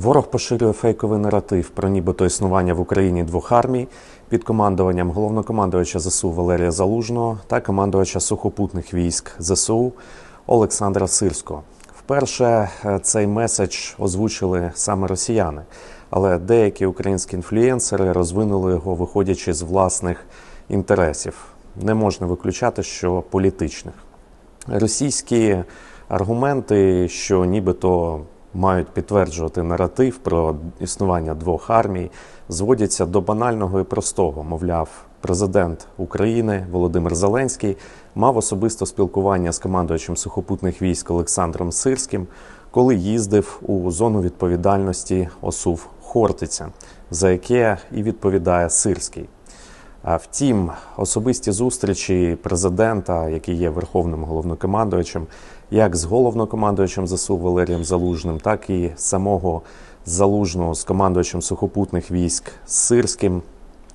Ворог поширює фейковий наратив про нібито існування в Україні двох армій під командуванням головнокомандувача ЗСУ Валерія Залужного та командувача сухопутних військ ЗСУ Олександра Сирського. Вперше е, цей меседж озвучили саме росіяни, але деякі українські інфлюєнсери розвинули його, виходячи з власних інтересів. Не можна виключати, що політичних. Російські аргументи, що нібито мають підтверджувати наратив про існування двох армій, зводяться до банального і простого. Мовляв, президент України Володимир Зеленський мав особисто спілкування з командувачем сухопутних військ Олександром Сирським, коли їздив у зону відповідальності ОСУВ Хортиця, за яке і відповідає Сирський. Втім, особисті зустрічі президента, який є верховним головнокомандувачем, як з головнокомандувачем ЗСУ Валерієм Залужним, так і самого залужного з командувачем сухопутних військ Сирським,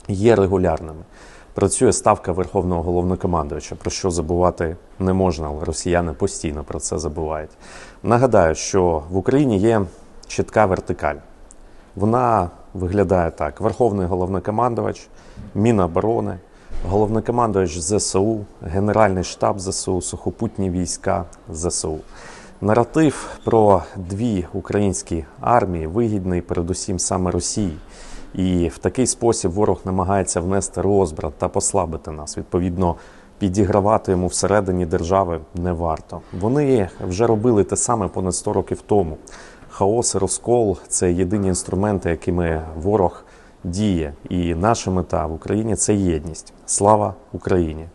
є регулярними. Працює ставка верховного головнокомандувача, про що забувати не можна, але росіяни постійно про це забувають. Нагадаю, що в Україні є чітка вертикаль. Вона виглядає так: Верховний головнокомандувач, Міноборони, головнокомандувач ЗСУ, Генеральний штаб ЗСУ, сухопутні війська ЗСУ. Наратив про дві українські армії вигідний передусім саме Росії. І в такий спосіб ворог намагається внести розбрат та послабити нас. Відповідно, підігравати йому всередині держави не варто. Вони вже робили те саме понад 100 років тому. Хаос і розкол це єдині інструменти, якими ворог діє. І наша мета в Україні це єдність. Слава Україні!